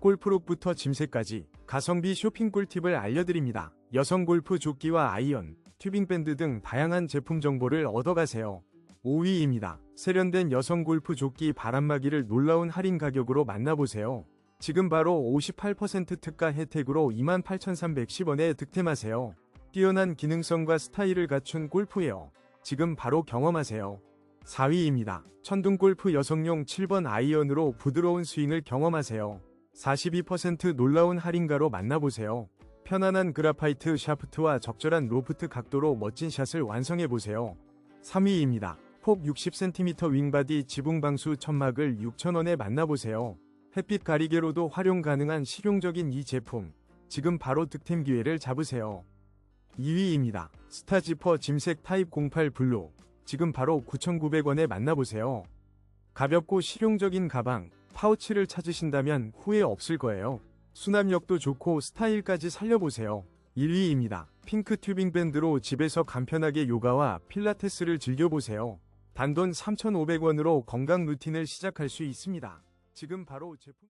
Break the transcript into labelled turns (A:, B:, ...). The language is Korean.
A: 골프룩부터 짐새까지 가성비 쇼핑 꿀팁을 알려드립니다. 여성 골프 조끼와 아이언, 튜빙밴드 등 다양한 제품 정보를 얻어가세요. 5위입니다. 세련된 여성 골프 조끼 바람막이를 놀라운 할인 가격으로 만나보세요. 지금 바로 58% 특가 혜택으로 28,310원에 득템하세요. 뛰어난 기능성과 스타일을 갖춘 골프웨어. 지금 바로 경험하세요. 4위입니다. 천둥 골프 여성용 7번 아이언으로 부드러운 스윙을 경험하세요. 42% 놀라운 할인가로 만나보세요. 편안한 그라파이트 샤프트와 적절한 로프트 각도로 멋진 샷을 완성해보세요. 3위입니다. 폭 60cm 윙바디 지붕 방수 천막을 6,000원에 만나보세요. 햇빛 가리개로도 활용 가능한 실용적인 이 제품. 지금 바로 득템 기회를 잡으세요. 2위입니다. 스타지퍼 짐색 타입 08 블루. 지금 바로 9,900원에 만나보세요. 가볍고 실용적인 가방, 파우치를 찾으신다면 후회 없을 거예요. 수납력도 좋고 스타일까지 살려보세요. 1위입니다. 핑크 튜빙 밴드로 집에서 간편하게 요가와 필라테스를 즐겨보세요. 단돈 3,500원으로 건강 루틴을 시작할 수 있습니다. 지금 바로 제품